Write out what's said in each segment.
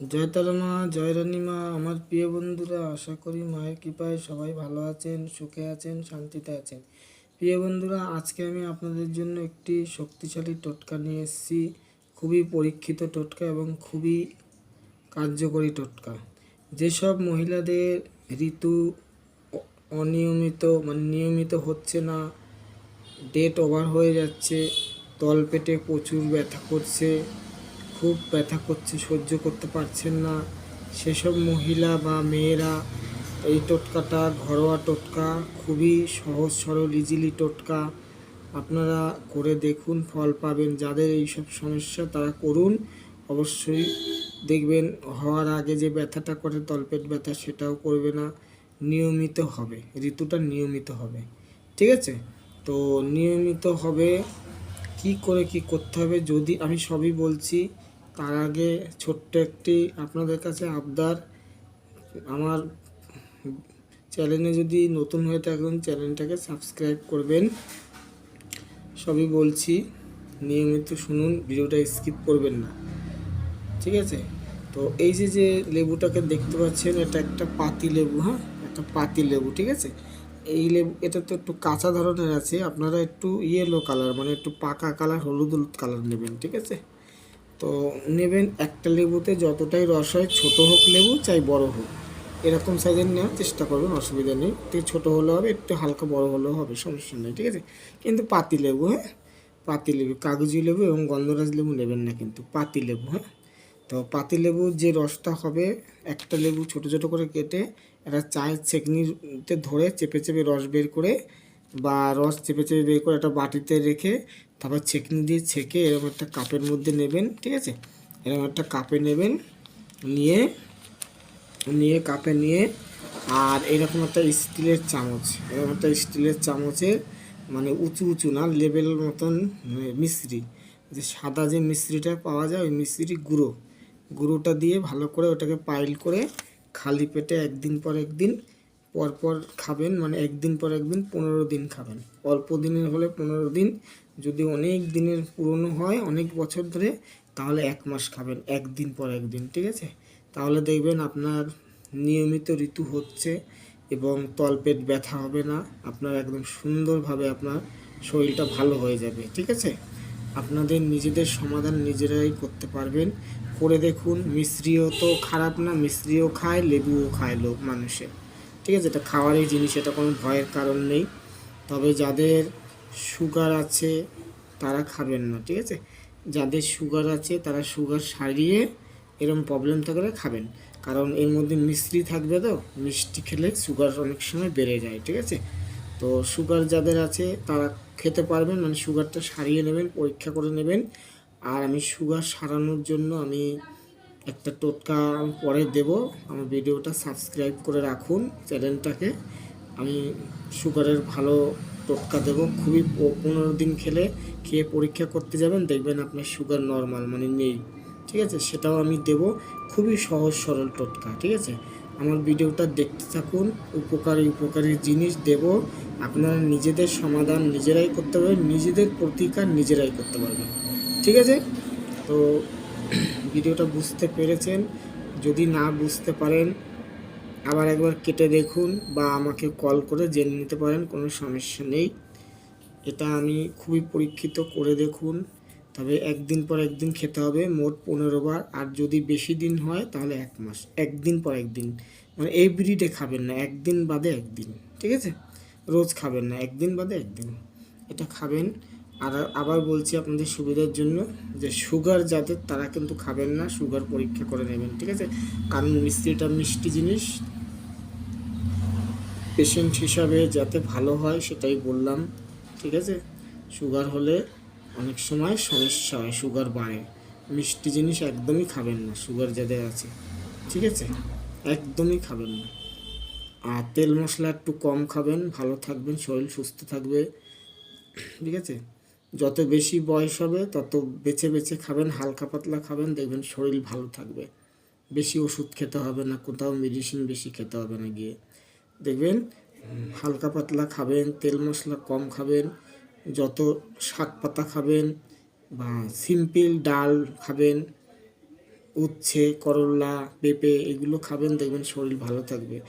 জয় তারা মা জয় রানী মা আমার প্রিয় বন্ধুরা, আশা করি মায়ের কৃপায় সবাই ভালো আছেন, সুখে আছেন, শান্তিতে আছেন। প্রিয় বন্ধুরা, আজকে আমি আপনাদের জন্য একটি শক্তিশালী টোটকা নিয়ে এসেছি। খুবই পরীক্ষিত টোটকা এবং খুবই কার্যকরী টোটকা। যেসব মহিলাদের ঋতু অনিয়মিত মানে নিয়মিত হচ্ছে না ডেট ওভার হয়ে যাচ্ছে, তলপেটে প্রচুর ব্যথা করছে খুব ব্যথা করছে, সহ্য করতে পারছেন না। সেসব মহিলা বা মেয়েরা, এই টোটকাটা, ঘরোয়া টোটকা, খুবই সহজ, সরল ইজিলি টোটকা। আপনারা করে দেখুন, ফল পাবেন। যাদের এইসব সমস্যা, তারা করুন। অবশ্যই দেখবেন, হওয়ার আগে যে ব্যথাটা করে, তলপেট ব্যথা, সেটাও করবে না। নিয়মিত হবে, ঋতুটা নিয়মিত হবে। ঠিক আছে? তো নিয়মিত হবে, কি করে কি করতে হবে? যদি আমি সবই বলছি তার আগে ছোট্ট একটি আপনাদের কাছে আবদার। আমার চ্যানেলে যদি নতুন হয়ে থাকেন চ্যানেলটাকে সাবস্ক্রাইব করবেন। সবই বলছি, নিয়মিত শুনুন, ভিডিওটা স্কিপ করবেন না। ঠিক আছে? তো এই যে যে লেবুটাকে দেখতে পাচ্ছেন, এটা একটা পাতি লেবু হ্যাঁ? একটা পাতি লেবু, ঠিক আছে? এই লেবু, এটা তো একটু কাঁচা ধরনের আছে, আপনারা একটু ইয়েলো কালার মানে একটু পাকা কালার হলুদ হলুদ কালার নেবেন, ঠিক আছে? তো নেবেন একটা লেবুতে যতটাই রস হয়, ছোট হোক লেবু, চাই বড় হোক। এরকম সাইজের নেওয়ার চেষ্টা করবেন, অসুবিধা নেই। একটু ছোটো হলেও হবে, একটু হালকা বড় হলেও হবে, সমস্যা নেই, ঠিক আছে? কিন্তু পাতি লেবু হ্যাঁ? পাতি লেবু, কাগজি লেবু এবং গন্ধরাজ লেবু নেবেন না কিন্তু, পাতি লেবু হ্যাঁ? তো পাতি লেবুর যে রসটা হবে, একটা লেবু ছোট ছোট করে কেটে, একটা চায়ের ছেঁকনিতে ধরে চেপে চেপে রস বের করে বা রস চেপে চেপে বের করে একটা বাটিতে রেখে তারপর ছেঁকনি দিয়ে ছেঁকে এরকম একটা কাপের মধ্যে নেবেন, ঠিক আছে? এরকম একটা কাপে নেবেন, নিয়ে নিয়ে কাপে নিয়ে, আর এরকম একটা স্টিলের চামচ, এরকম একটা স্টিলের চামচে মানে উঁচু উঁচু না, লেবেল মতন মানে মিশ্রি, যে সাদা যে মিশ্রিটা পাওয়া যায়, ওই মিশ্রি গুঁড়ো, গুঁড়োটা দিয়ে ভালো করে ওটাকে পাইল করে খালি পেটে একদিন পর একদিন পর পর খাবেন মানে একদিন পর একদিন পনেরো দিন খাবেন। অল্প দিনের হলে পনেরো দিন, যদি অনেক দিনের পুরনো হয়, অনেক বছর ধরে, তাহলে এক মাস খাবেন, একদিন পর একদিন, ঠিক আছে? তাহলে দেখবেন আপনার নিয়মিত ঋতু হচ্ছে এবং তলপেট ব্যথা হবে না, আপনার একদম সুন্দরভাবে আপনার শরীরটা ভালো হয়ে যাবে, ঠিক আছে? আপনাদের নিজেদের সমাধান নিজেরাই করতে পারবেন। করে দেখুন মিশ্রিও তো খারাপ না মিশ্রিও খায়, লেবুও খায় লোক মানুষের ঠিক আছে, এটা খাওয়ারই জিনিস, এটা কোনো ভয়ের কারণ নেই। তবে যাদের সুগার আছে, তারা খাবেন না, ঠিক আছে? যাদের সুগার আছে, তারা সুগার সারিয়ে এরকম প্রবলেম থাকলে খাবেন। কারণ এর মধ্যে মিশ্রি থাকবে তো, মিষ্টি খেলে সুগার অনেক সময় বেড়ে যায়, ঠিক আছে? তো সুগার যাদের আছে, তারা খেতে পারবেন মানে সুগারটা সারিয়ে নেবেন, পরীক্ষা করে নেবেন। আর আমি সুগার সারানোর জন্য আমি একটা টোটকা আমি পরে দেব। আমার ভিডিওটা সাবস্ক্রাইব করে রাখুন চ্যানেলটাকে। আমি সুগারের ভালো টোটকা দেবো। খুবই পনেরো দিন খেলে খেয়ে পরীক্ষা করতে যাবেন, দেখবেন আপনার সুগার নর্মাল মানে নেই। ঠিক আছে? সেটাও আমি দেব। খুবই সহজ সরল টোটকা, ঠিক আছে? আমার ভিডিওটা দেখতে থাকুন, উপকারী উপকারী জিনিস দেব। আপনারা নিজেদের সমাধান নিজেরাই করতে পারবেন, নিজেদের প্রতিকার নিজেরাই করতে পারবেন। ঠিক আছে? তো ভিডিওটা বুঝতে পেরেছেন। যদি না বুঝতে পারেন, আবার একবার কেটে দেখুন বা আমাকে কল করে জেনে নিতে পারেন, কোনো সমস্যা নেই। এটা আমি খুবই পরীক্ষিত করে দেখুন। তবে একদিন পর একদিন খেতে হবে, মোট পনেরো বার। আর যদি বেশি দিন হয়, তাহলে এক মাস। একদিন পর একদিন। মানে এভরিডে খাবেন না, একদিন বাদে একদিন। ঠিক আছে? রোজ খাবেন না, একদিন বাদে একদিন। এটা খাবেন। আর আবার বলছি আপনাদের সুবিধার জন্য যে সুগার যাদের, তারা কিন্তু খাবেন না, সুগার পরীক্ষা করে নেবেন, ঠিক আছে? কারণ মিষ্টিটা মিষ্টি জিনিস। পেশেন্ট হিসাবে যাতে ভালো হয়, সেটাই বললাম, ঠিক আছে? সুগার হলে অনেক সময় সমস্যা হয়, সুগার বাড়ে। মিষ্টি জিনিস একদমই খাবেন না, সুগার যাদের আছে, ঠিক আছে? একদমই খাবেন না। আর তেল মশলা একটু কম খাবেন, ভালো থাকবেন, শরীর সুস্থ থাকবে, ঠিক আছে? যত বেশি বয়স হবে, তত বেছে বেছে খাবেন, হালকা পাতলা খাবেন, দেখবেন শরীর ভালো থাকবে। বেশি ওষুধ খেতে হবে না, কোথাও মেডিসিন বেশি খেতে হবে না গিয়ে। দেখবেন হালকা পাতলা খাবেন, তেল মশলা কম খাবেন, যত শাক পাতা খাবেন বা সিম্পল ডাল খাবেন, উচ্ছে, করলা, পেঁপে এগুলো খাবেন, দেখবেন শরীর ভালো থাকবে।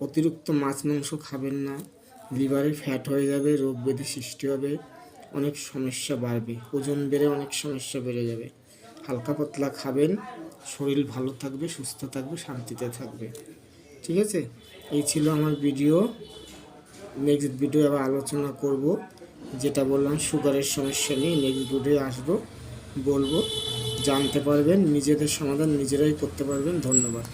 অতিরিক্ত মাছ, মাংস খাবেন না, লিভারে ফ্যাট হয়ে যাবে, রোগ ব্যাধি সৃষ্টি হবে। অনেক সমস্যা বাড়বে, ওজন বেড়ে অনেক সমস্যা বেড়ে যাবে। হালকা পাতলা খাবেন, শরীর ভালো থাকবে, সুস্থ থাকবে, শান্তিতে থাকবে। ঠিক আছে? এই ছিল আমার ভিডিও নেক্সট ভিডিও আবার আলোচনা করব। যেটা বললাম, সুগারের সমস্যা নিয়ে নেক্সট ভিডিও আসব। বলব, জানতে পারবেন, নিজেদের সমাধান নিজেরাই করতে পারবেন। ধন্যবাদ।